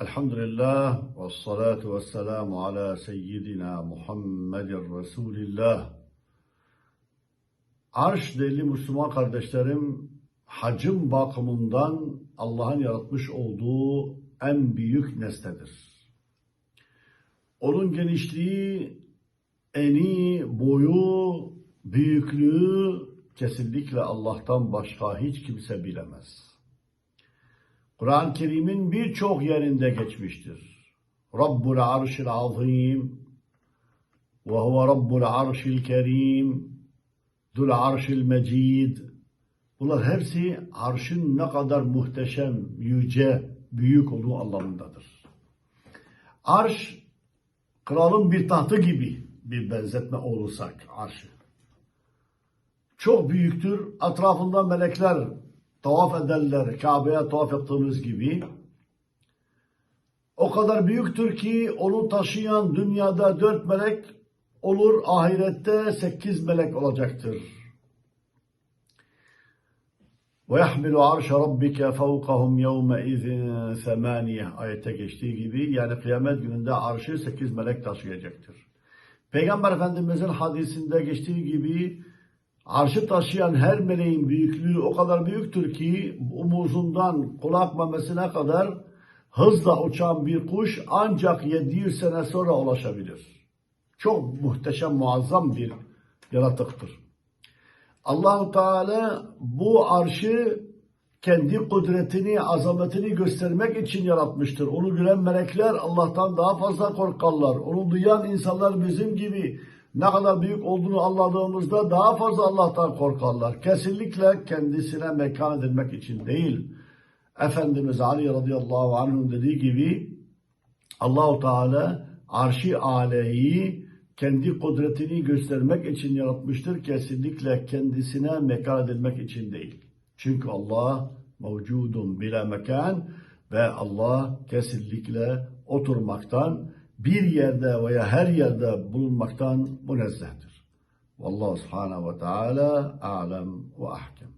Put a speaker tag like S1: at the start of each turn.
S1: Elhamdülillah ve salatu ve selamu ala seyyidina Muhammedin Resulillah. Arş değerli Müslüman kardeşlerim, hacim bakımından Allah'ın yaratmış olduğu en büyük nesnedir. Onun genişliği, eni, boyu, büyüklüğü kesinlikle Allah'tan başka hiç kimse bilemez. Kur'an-ı Kerim'in birçok yerinde geçmiştir. Rabbul arşil azim ve huve Rabbul arşil kerim Dul arşil mecid Bunlar hepsi arşın ne kadar muhteşem, yüce, büyük olduğu anlamındadır. Arş, kralın bir tahtı gibi bir benzetme olursak arşı. Çok büyüktür. Etrafında melekler tavaf ederler. Kabe'ye tavaf ettiğimiz gibi. O kadar büyüktür ki onu taşıyan dünyada dört melek olur. Ahirette sekiz melek olacaktır. وَيَحْمِلُ عَرْشَ رَبِّكَ فَوْقَهُمْ يَوْمَئِذٍ ثَمَانِيَ Ayette geçtiği gibi yani kıyamet gününde arşı sekiz melek taşıyacaktır. Peygamber Efendimizin hadisinde geçtiği gibi arşı taşıyan her meleğin büyüklüğü o kadar büyüktür ki omuzundan kulak memesine kadar hızla uçan bir kuş ancak 700 sene sonra ulaşabilir. Çok muhteşem, muazzam bir yaratıktır. Allahu Teala bu arşı kendi kudretini, azametini göstermek için yaratmıştır. Onu gören melekler Allah'tan daha fazla korkarlar. Onu duyan insanlar bizim gibi ne kadar büyük olduğunu anladığımızda daha fazla Allah'tan korkarlar. Kesinlikle kendisine mekan edilmek için değil. Efendimiz Ali radıyallahu anh'ın dediği gibi Allahu Teala arşi aleyi kendi kudretini göstermek için yaratmıştır. Kesinlikle kendisine mekan edilmek için değil. Çünkü Allah mevcudun bila mekan ve Allah kesinlikle oturmaktan bir yerde veya her yerde bulunmaktan münezzehtir. Vallahu subhanahu ve teala alem ve ahkem.